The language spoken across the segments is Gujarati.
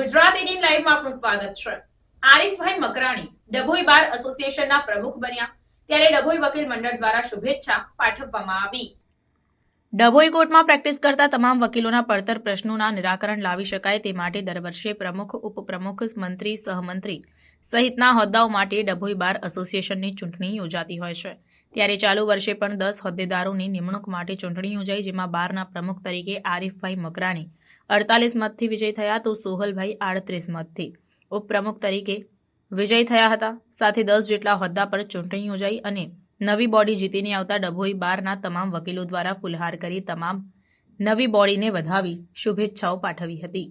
ગુજરાત લાઈવમાં આપનું સ્વાગત છે. આરીફભાઈ મકરાણી ડભોઈ બાર એસોસિએશનના પ્રમુખ બન્યા. ત્યારે ડભોઈ વકીલ મંડળ દ્વારા શુભેચ્છા પાઠવવામાં આવી. ડભોઈ કોર્ટમાં પ્રેક્ટિસ કરતા તમામ વકીલોના પડતર પ્રશ્નોના નિરાકરણ લાવી શકાય તે માટે દર વર્ષે પ્રમુખ, ઉપપ્રમુખ, મંત્રી, સહમંત્રી સહિતના હોદ્દાઓ માટે ડભોઈ બાર એસોસિએશનની ચૂંટણી યોજાતી હોય છે. ત્યારે ચાલુ વર્ષે પણ દસ હોદ્દેદારોની નિમણૂક માટે ચૂંટણી યોજાઈ, જેમાં બારના પ્રમુખ તરીકે આરીફભાઈ મકરાણી અડતાલીસ મતથી વિજય થયા તો સોહલભાઈ આડત્રીસ મતથી. ઉપપ્રમુખ તરીકે વિજય થયા હતા. સાથે દસ જેટલા હોદ્દા પર ચૂંટણી યોજાઈ અને નવી બોડી જીતીને આવતા ડભોઈ બારના તમામ વકીલો દ્વારા ફુલહાર કરી તમામ નવી બોડીને વધાવી શુભેચ્છાઓ પાઠવી હતી.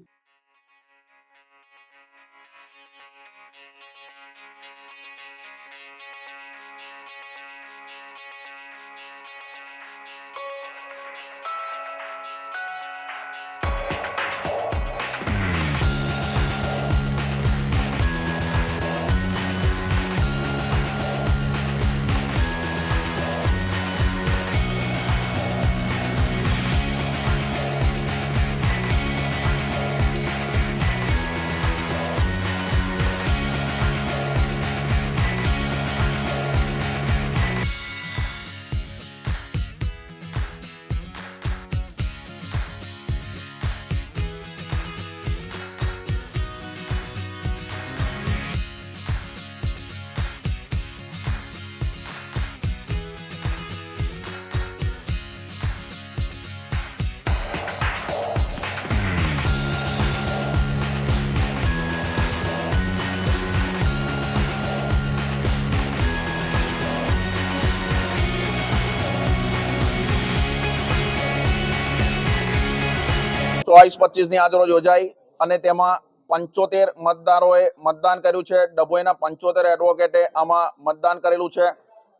ચોવીસ પચીસની આજરોજ યોજાઈ અને તેમાં પંચોતેર મતદારોએ મતદાન કર્યું છે. ડભોઈના પંચોતેર એડવોકેટે આમાં મતદાન કરેલું છે.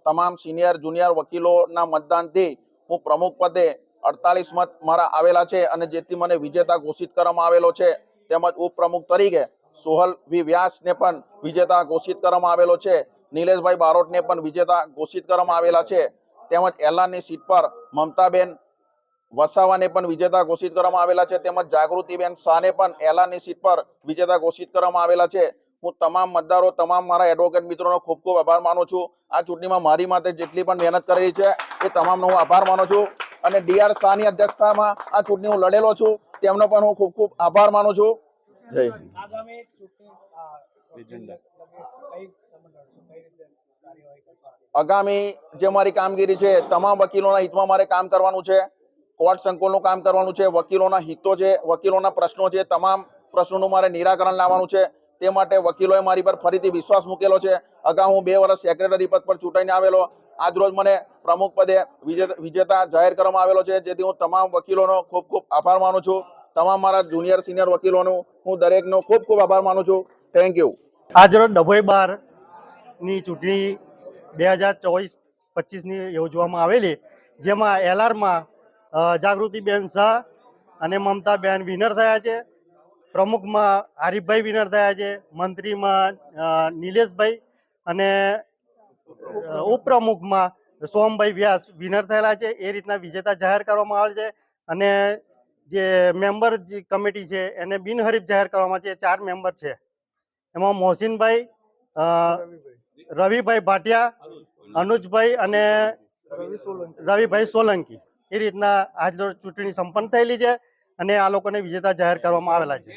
તમામ સિનિયર, જુનિયર વકીલોના મતદાનથી હું પ્રમુખ પદે અડતાલીસ મત મારા આવેલા છે અને જેથી મને વિજેતા ઘોષિત કરવામાં આવેલો છે. તેમજ ઉપપ્રમુખ તરીકે સોહલ વી. વ્યાસને પણ વિજેતા ઘોષિત કરવામાં આવેલો છે. નિલેશભાઈ બારોટને પણ વિજેતા ઘોષિત કરવામાં આવેલા છે. તેમજ એલાનની સીટ પર મમતાબેન વસાવાને પણ વિજેતા ઘોષિત કરવામાં આવેલા છે. તેમજ જાગૃતિબેન શાહને પણ એલાની સીટ પર વિજેતા ઘોષિત કરવામાં આવેલા છે. હું તમામ મતદારો તમામ મારા એડવોકેટ મિત્રોનો ખૂબ ખૂબ આભાર માનું છું. આ ચૂંટણીમાં મારી માટે જેટલી પણ મહેનત કરેલી છે એ તમામનો હું આભાર માનું છું. અને ડીઆર શાહની અધ્યક્ષતામાં આ ચૂંટણી હું લડેલો છું. તેમનો પણ હું ખૂબ ખૂબ આભાર માનું છું. જય આગામી જે મારી કામગીરી છે તમામ વકીલોના હિતમાં મારે કામ કરવાનું છે. કોર્ટ સંકુલનું કામ કરવાનું છે, વકીલોના હિતો છે, વકીલોના પ્રશ્નો છે, તમામ પ્રશ્નોનું મારે નિરાકરણ લાવવાનું છે. તે માટે વકીલોએ મારી પર ફરીથી વિશ્વાસ મૂકેલો છે. અગાઉ હું બે વર્ષ સેક્રેટરી પદ પર ચૂંટાઈને આવેલો. આજરોજ મને પ્રમુખ પદે વિજે- વિજેતા જાહેર કરવામાં આવેલો છે. જેથી હું તમામ વકીલોનો ખૂબ ખૂબ આભાર માનું છું. તમામ મારા જુનિયર, સિનિયર વકીલોનો હું દરેકનો ખૂબ ખૂબ આભાર માનું છું. થેન્ક યુ આજરોજ ડભોઈ બારની ચૂંટણી બે હજાર ચોવીસ પચીસની યોજવામાં આવેલી, જેમાં એલઆરમાં જાગૃતિબેન શાહ અને મમતાબેન વિનર થયા છે. પ્રમુખમાં હરીફભાઈ વિનર થયા છે. મંત્રીમાં નિલેશભાઈ અને ઉપપ્રમુખમાં સોમભાઈ વ્યાસ વિનર થયેલા છે. એ રીતના વિજેતા જાહેર કરવામાં આવે છે અને જે મેમ્બર જે કમિટી છે એને બિનહરીફ જાહેર કરવામાં છે. ચાર મેમ્બર છે. એમાં મોહસિનભાઈ રવિભાઈ ભાટિયા અનુજભાઈ અને રવિભાઈ સોલંકી. એ રીતના આજ રોજ ચૂંટણી સંપન્ન થયેલી છે અને આ લોકોને વિજેતા જાહેર કરવામાં આવેલા છે.